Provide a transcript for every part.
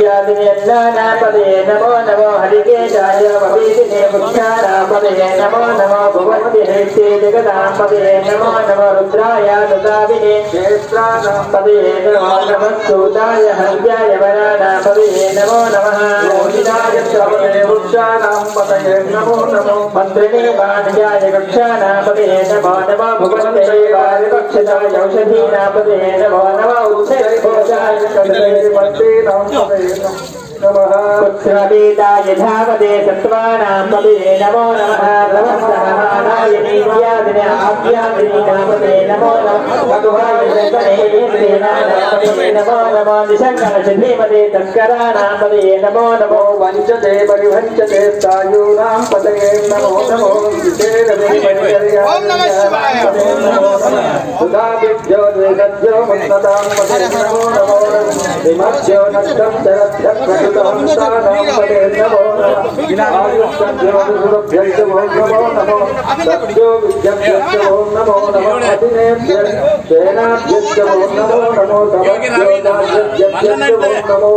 పురుషాయ విద్యాదిని అన్నానాపదే నమో నమో హరికేశాయ వవేదినే వృక్షానాపదే నమో నమో భువంతి హైతే జగదాంపదే నమో నమో రుద్రాయ దదావినే క్షేత్రానాంపదే నమో నమః సూతాయ హర్యాయ వరానాపదే నమో నమః మోహితాయ శ్రవణే వృక్షానాంపదే నమో నమో మంత్రిణే బాణ్యాయ కక్షానాపదే నమో నమో భువంతే వారిపక్షదాయ ఔషధీనాపదే నమో నమో ఉచ్చైర్భోజాయ కదలే మంత్రే నాంపదే నమః పుత్రపీతాయ ధావదే సత్వానాం పదే నమో నమః నమః నీవ్యాదిని ఆభ్యాదిని నామదే నమో నమః భగవాయ శంకరేంద్రేనాపదే నమో నమో దిశంకర ధీమదే తస్కరాణాం పదే నమో నమో వంచతే పరివంచతే స్థాయూనాం పదయే నమో నమో విశేషదే ఓం నమః శివాయ. సుధాభిజ్యో ద్వేగజ్యో మన్నతాం నమో నమో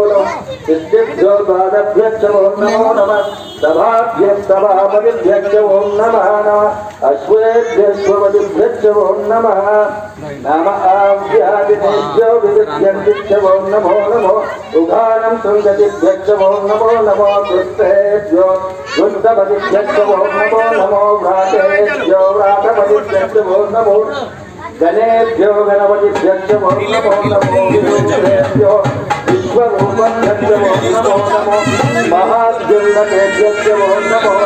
విమర్శ్యో ఓం నమ నమ ఆవ్యాదినేభ్యో వివిధ్యంతిభ్య ఓం నమో నమో ఉగానం శృంగతిభ్యజ్య ఓం నమో నమో కృష్ణేభ్యో వృద్ధపతిభ్యజ్య ఓం నమో నమో వ్రాతేభ్యో వ్రాతపతిభ్యజ్య ఓం నమో గణేభ్యో గణపతిభ్యజ్య ఓం నమో నమో విష్ణుభ్యో విశ్వరూపభ్యజ్య ఓం నమో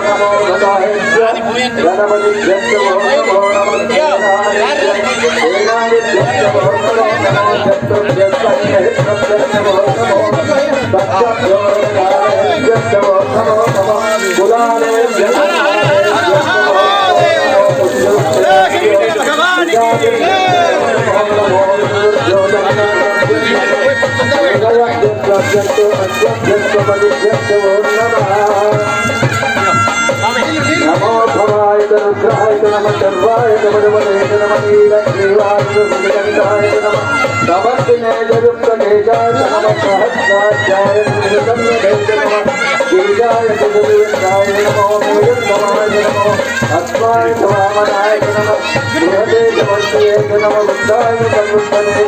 నమో మహాద్యున్నతేభ్యజ్య ఓం अस्माय स्वामनाय नमः बृहदे चमन्ते नमः बुद्धाय सर्वस्तने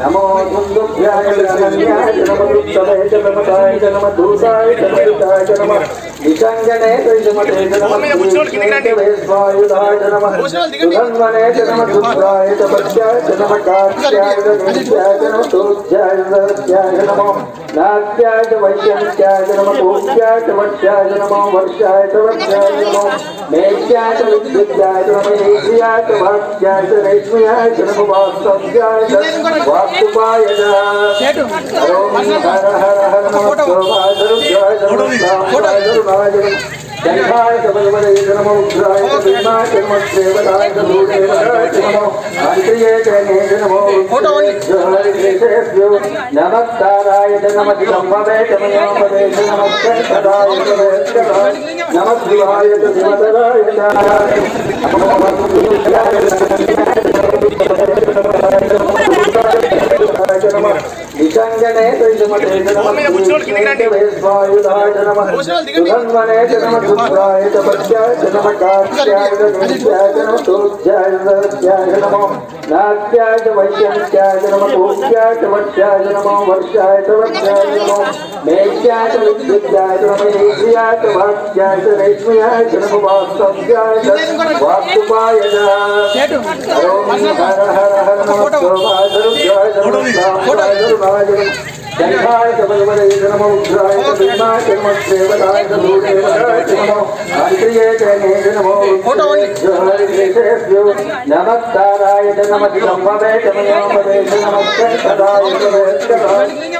నమ నిషంగనే త్రిజమతే నమ వేస్వాయుధాయ నమ సుధన్వనే నమ నమ కార్త్యాయ గణేశాయ నమ పూజ్యాయ వట్యాయ నమో వర్షాయ వర్షాయ నమో మేఘ్యాయ విద్యుత్యాయ నమ ఏజ్యాయ వాక్యాయ రేష్మ్యాయ నమ వాస్తవ్యాయ వాస్తుపాయ ఓం హర హర హర నమ శోభాయ రుద్రాయ నమ సాంబాయ రుణాయ నమ జంఘాయ కమలవరే నమో ఉగ్రాయ నమస్కారాయ నమ దేవతాయ భూదేవతాయ నమో మంత్రియే జనే నమో హరికేశేభ్యో నమస్కారాయ నమ దిగంబరే నమోపదే నమస్కారాయ నమ శివాయ శివతరాయ నిషంగనే వేస్వాయుధాయ నమ నమ శుభ్రాయ తపస్యాయ నమ కార్త్యాయ గణేశాయ నమ దర్శ్యాయ నమో నాట్యాయ వైశ్యంత్యాయ నమ పూజ్యాయ వట్యాయ నమో వర్షాయ వర్షాయ నమో మేఘ్యాయ విద్యుత్యాయ నమ ఏజ్యాయ వాక్యాయ రేష్మ్యాయ నమ వాస్తవ్యాయ వాస్తుపాయ ఓం హర హర హర నమ శోభాయ రుద్రాయ నమ సాంబాయ రుణాయ నమ శంఖాయ చ బలవదే నమో ఉగ్రాయ చ నమో నమస్కారాయ చ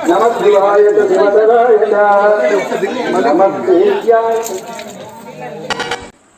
నమః శివాయ నమః